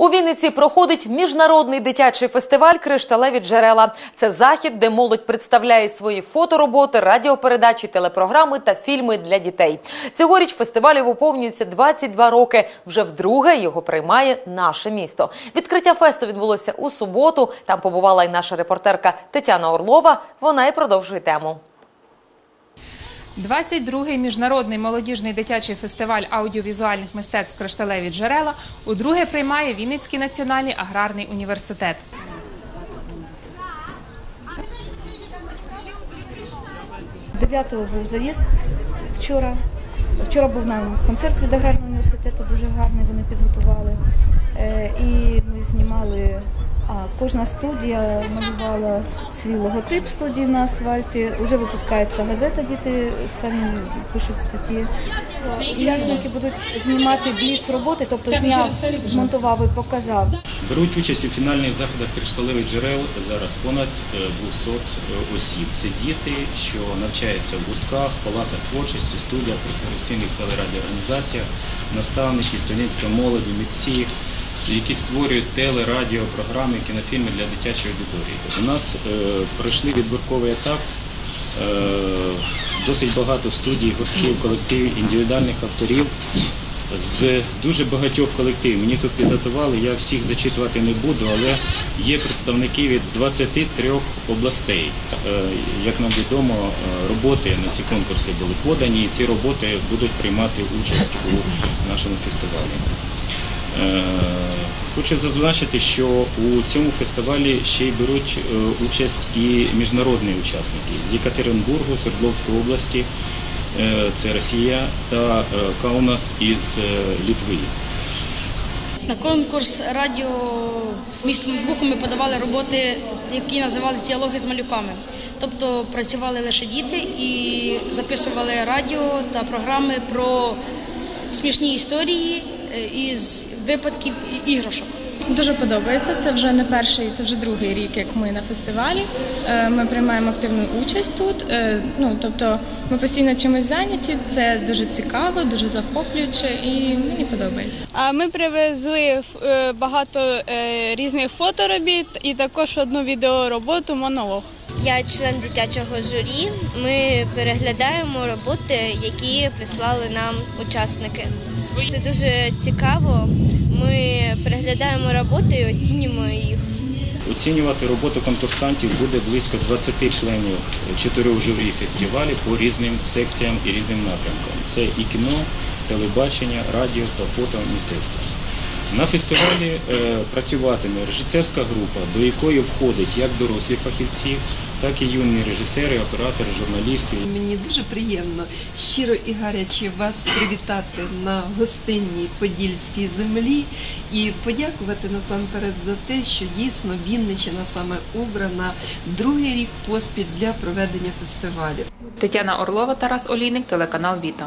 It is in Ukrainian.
У Вінниці проходить міжнародний дитячий фестиваль Кришталеві джерела. Це захід, де молодь представляє свої фотороботи, радіопередачі, телепрограми та фільми для дітей. Цьогоріч фестивалю виповнюється 22 роки. Вже вдруге його приймає наше місто. Відкриття фесту відбулося у суботу. Там побувала і наша репортерка Тетяна Орлова. Вона і продовжує тему. 22-й міжнародний молодіжний дитячий фестиваль аудіовізуальних мистецтв «Кришталеві джерела» удруге приймає Вінницький національний аграрний університет. Дев'ятого був заїзд вчора. Вчора був нам концерт від аграрного університету, дуже гарний вони підготували. Е, І ми знімали, а кожна студія малювала свій логотип студії на асфальті. Уже випускається газета, діти самі пишуть статті. Учасники будуть знімати бліц роботи, тобто зняв, змонтував і показав. Беруть участь у фінальних заходах кришталевих джерел зараз понад е, 200 осіб. Це діти, що навчаються в гуртках, палацах творчості, студіях, професійних телерадіоорганізаціях, наставники, студентська молоді, митці, які створюють теле, радіо, програми, кінофільми для дитячої аудиторії. У нас е, пройшли відбірковий етап. Е, досить багато студій, гуртків, колективів, індивідуальних авторів з дуже багатьох колективів. Мені тут підготували, я всіх зачитувати не буду, але є представники від 23 областей. Е, Як нам відомо, е, роботи на ці конкурси були подані, і ці роботи будуть приймати участь у нашому фестивалі. Е, Хочу зазначити, що у цьому фестивалі ще й беруть е, участь і міжнародні учасники з Єкатеринбургу, Свердловської області, е, це Росія, та Каунас із Літви. На конкурс радіо місто Буху ми подавали роботи, які називалися діалоги з малюками. Тобто працювали лише діти і записували радіо та програми про смішні історії із випадків іграшок. Дуже подобається. Це вже не перший, це вже другий рік, як ми на фестивалі. Е, Ми приймаємо активну участь тут. Е, Ну тобто, ми постійно чимось зайняті. Це дуже цікаво, дуже захоплююче і мені подобається. А Ми привезли е, багато різних фоторобіт і також одну відеороботу монолог. Я член дитячого журі. Ми переглядаємо роботи, які прислали нам учасники. Це дуже цікаво. Ми переглядаємо роботи і оцінюємо їх. Оцінювати роботу конкурсантів буде близько 20 членів чотирьох журі фестивалю по різним секціям і різним напрямкам. Це і кіно, телебачення, радіо та фото мистецтво. На фестивалі е, працюватиме режисерська група, до якої входять як дорослі фахівці, так і юні режисери, оператори, журналісти. Мені дуже приємно щиро і гаряче вас привітати на гостинній подільській землі і подякувати насамперед за те, що дійсно Вінниччина саме обрана другий рік поспіль для проведення фестивалю. Тетяна Орлова, Тарас Олійник, телеканал Віта.